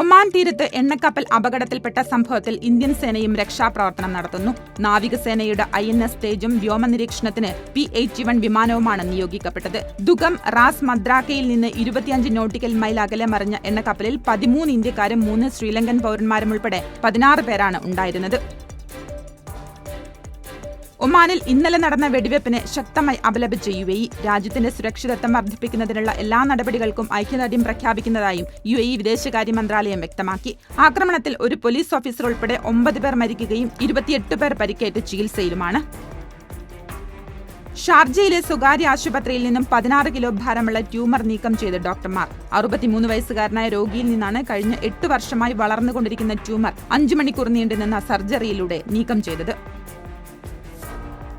Oman തീരത്ത് എണ്ണക്കപ്പൽ അപകടത്തിൽപ്പെട്ട സംഭവത്തിൽ ഇന്ത്യൻ സേനയും രക്ഷാപ്രവർത്തനം നടത്തുന്നു. നാവികസേനയുടെ ഐ എൻ എസ് തേജും വ്യോമനിരീക്ഷണത്തിന് പി എയ്റ്റി വൺ വിമാനവുമാണ് നിയോഗിക്കപ്പെട്ടത്. ദുഗം റാസ് മദ്രാക്കയിൽ നിന്ന് ഇരുപത്തിയഞ്ച് നോട്ടിക്കൽ മൈൽ അകലെ മറിഞ്ഞ എണ്ണക്കപ്പലിൽ പതിമൂന്ന് ഇന്ത്യക്കാരും മൂന്ന് ശ്രീലങ്കൻ പൌരന്മാരും ഉൾപ്പെടെ പതിനാറ് പേരാണ് ഉണ്ടായിരുന്നത്. ഒമാനിൽ ഇന്നലെ നടന്ന വെടിവെപ്പിനെ ശക്തമായി അപലപിച്ച യു എ ഇ രാജ്യത്തിന്റെ സുരക്ഷിതത്വം വർദ്ധിപ്പിക്കുന്നതിനുള്ള എല്ലാ നടപടികൾക്കും ഐക്യദാർഢ്യം പ്രഖ്യാപിക്കുന്നതായും യു എ ഇ വിദേശകാര്യ മന്ത്രാലയം വ്യക്തമാക്കി. ആക്രമണത്തിൽ ഒരു പോലീസ് ഓഫീസർ ഉൾപ്പെടെ ഒമ്പത് പേർ മരിക്കുകയും ഇരുപത്തിയെട്ട് പേർ പരിക്കേറ്റ് ചികിത്സയിലുമാണ്. ഷാർജയിലെ സ്വകാര്യ ആശുപത്രിയിൽ നിന്നും പതിനാറ് കിലോ ഭാരമുള്ള ട്യൂമർ നീക്കം ചെയ്ത ഡോക്ടർമാർ. അറുപത്തിമൂന്ന് വയസ്സുകാരനായ രോഗിയിൽ നിന്നാണ് കഴിഞ്ഞ എട്ട് വർഷമായി വളർന്നുകൊണ്ടിരിക്കുന്ന ട്യൂമർ അഞ്ചു മണിക്കൂർ നീണ്ടുനിന്ന സർജറിയിലൂടെ നീക്കം ചെയ്തത്.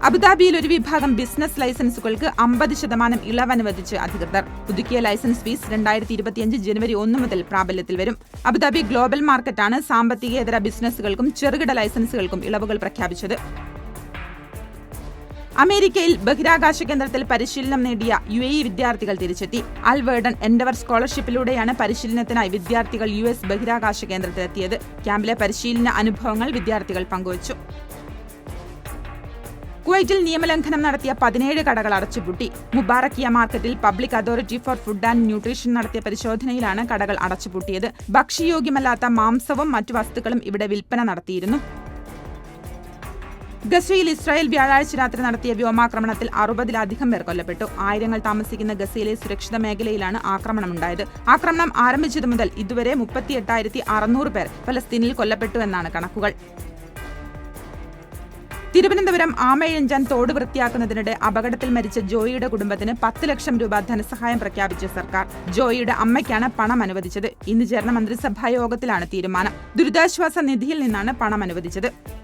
അബുദാബിയിൽ ഒരു വിഭാഗം ബിസിനസ് ലൈസൻസുകൾക്ക് അമ്പത് ശതമാനം ഇളവ് അനുവദിച്ച് അധികൃതർ. പുതുക്കിയ ലൈസൻസ് ഫീസ് രണ്ടായിരത്തി ഇരുപത്തിയഞ്ച് ജനുവരി ഒന്ന് മുതൽ പ്രാബല്യത്തിൽ വരും. അബുദാബി ഗ്ലോബൽ മാർക്കറ്റാണ് സാമ്പത്തികേതര ബിസിനസ്സുകൾക്കും ചെറുകിട ലൈസൻസുകൾക്കും ഇളവുകൾ പ്രഖ്യാപിച്ചത്. അമേരിക്കയിൽ ബഹിരാകാശ കേന്ദ്രത്തിൽ പരിശീലനം നേടിയ യു എ ഇ വിദ്യാർത്ഥികൾ തിരിച്ചെത്തി. അൽവേർഡൻ എൻഡവർ സ്കോളർഷിപ്പിലൂടെയാണ് പരിശീലനത്തിനായി വിദ്യാർത്ഥികൾ യു എസ് ബഹിരാകാശ കേന്ദ്രത്തിലെത്തിയത്. ക്യാമ്പിലെ പരിശീലന അനുഭവങ്ങൾ വിദ്യാർത്ഥികൾ പങ്കുവച്ചു. കുവൈറ്റിൽ നിയമലംഘനം നടത്തിയ പതിനേഴ് കടകൾ അടച്ചുപൂട്ടി. മുബാറക്കിയ മാർക്കറ്റിൽ public authority for food and nutrition നടത്തിയ പരിശോധനയിലാണ് കടകൾ അടച്ചുപൂട്ടിയത്. ഭക്ഷ്യയോഗ്യമല്ലാത്ത മാംസവും മറ്റു വസ്തുക്കളും ഇവിടെ വിൽപ്പന നടത്തിയിരുന്നു. ഗസയിൽ ഇസ്രായേൽ വ്യാഴാഴ്ച രാത്രി നടത്തിയ വ്യോമാക്രമണത്തിൽ അറുപതിലധികം പേർ കൊല്ലപ്പെട്ടു. ആയിരങ്ങൾ താമസിക്കുന്ന ഗസയിലെ സുരക്ഷിത മേഖലയിലാണ് ആക്രമണമുണ്ടായത്. ആക്രമണം ആരംഭിച്ചതു മുതൽ ഇതുവരെ മുപ്പത്തിയെട്ടായിരത്തി അറുന്നൂറ് പേർ ഫലസ്തീനിൽ കൊല്ലപ്പെട്ടു എന്നാണ് കണക്കുകൾ. തിരുവനന്തപുരം ആമയഞ്ചൻ തോട് വൃത്തിയാക്കുന്നതിനിടെ അപകടത്തിൽ മരിച്ച ജോയിയുടെ കുടുംബത്തിന് പത്ത് ലക്ഷം രൂപ ധനസഹായം പ്രഖ്യാപിച്ച സർക്കാർ. ജോയിയുടെ അമ്മയ്ക്കാണ് പണം അനുവദിച്ചത്. ഇന്ന് ചേർന്ന മന്ത്രിസഭാ യോഗത്തിലാണ് തീരുമാനം. ദുരിതാശ്വാസ നിധിയിൽ നിന്നാണ് പണം അനുവദിച്ചത്.